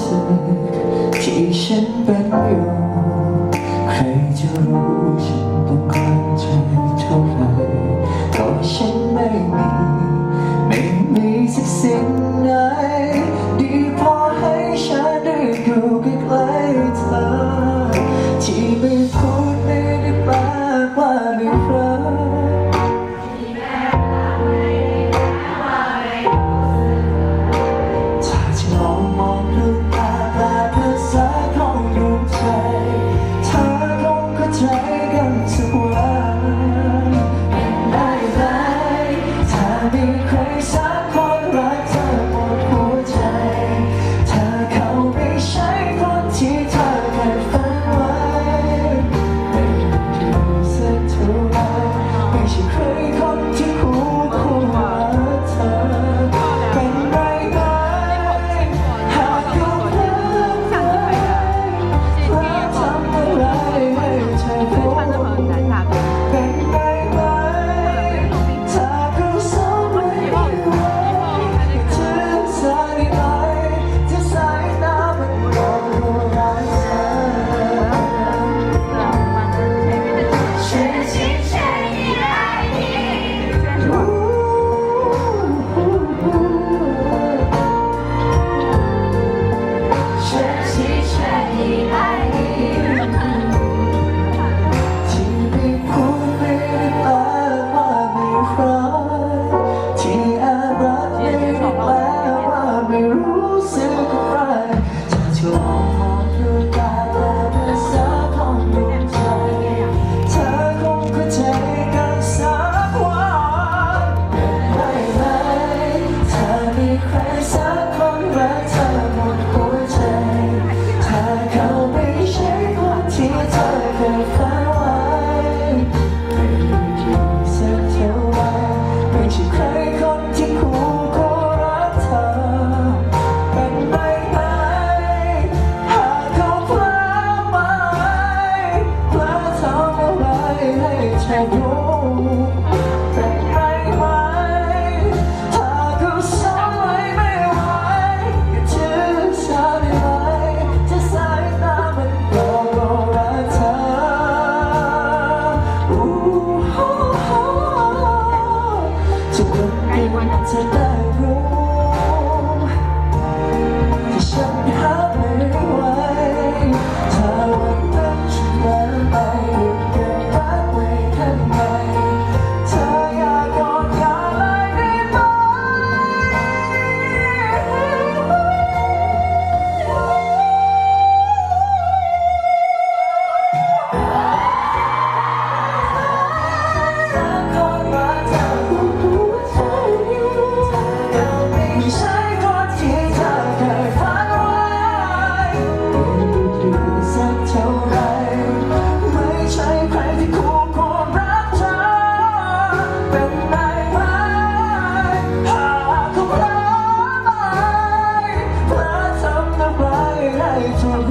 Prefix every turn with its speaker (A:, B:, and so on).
A: สึกที่ฉันเป็นอยู่ใครจะรู้ฉันต้องการใจเท่าไหร่ก็ฉันไม่มี when I said that. 是？